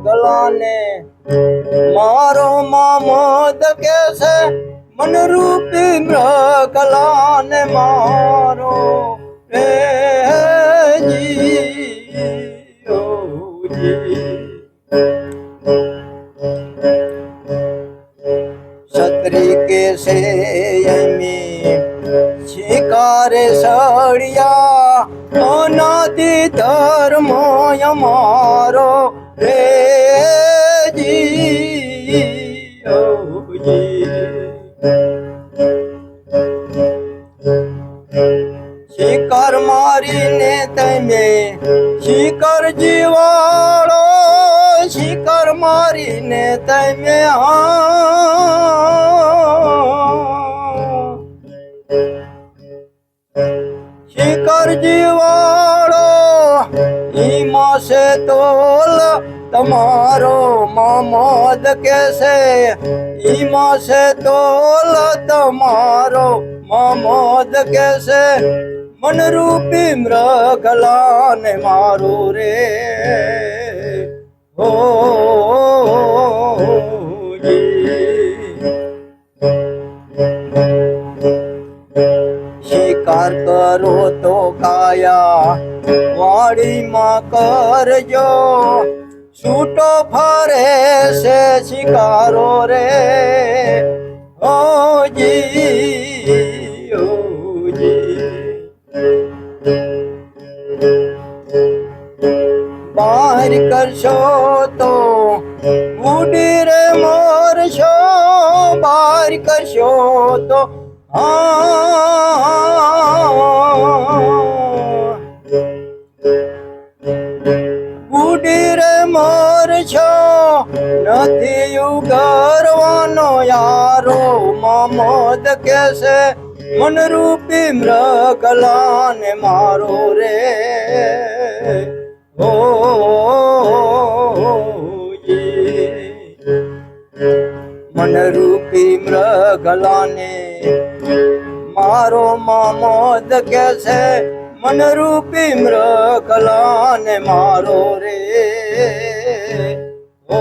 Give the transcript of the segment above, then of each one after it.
મૃગલાને મારો મામોદ કે છે મન રૂપી મૃગલાને મારો રે સત્રી કે છે શિકારે સળિયા, અનાદિ ધર્મ અમારો રે મારીને તમે શિકાર જીવાળો ઈમાં તોલ, તમારો મામદ કેસે હિમાશે તોલ, તમારો મામદ કેસે છે મન રૂપી મૃગલાને મારું રે. હો વાડીમાં કરજો છૂટો ફરે છે શિકારો રે ઓ જી ઓ જી બહાર કરશો તો ઉડી રે મોરશો બહાર કરશો તો ઉડી રે મોરશો નથી ઉગરવાનો યારો. મમદ કેસે મનરૂપી મન રૂપી મૃગલાને મારો રે. ઓ મન રૂપી મૃગલાને મારો મામોદ કે છે મન રૂપી મૃગલાને મારો રે. ઓ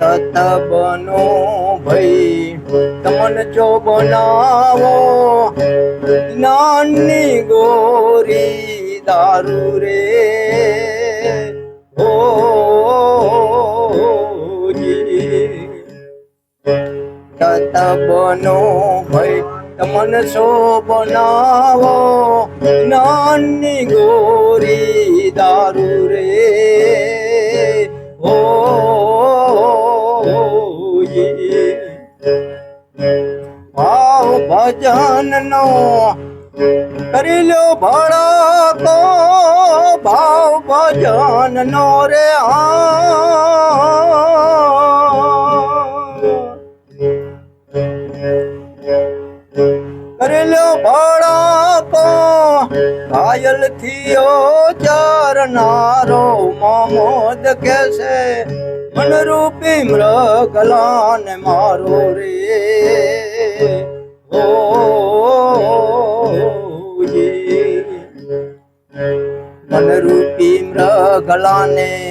તત બનો ભાઈ, તમન જો બનાવો? નાની ગોરી દારૂ રે. ઓ તત બનો ભાઈ તમન સો બનાવો નાની ગોરી દારૂ રે. ઓ ભાવ ભજન નો કરી લો ભડકો. ભાવ ભજન નો રે કરી થયો ચરનારો મામોદ કે છે મન રૂપી મૃગલાન મારો રે ઓ જી. મન રૂપી મૃગલાને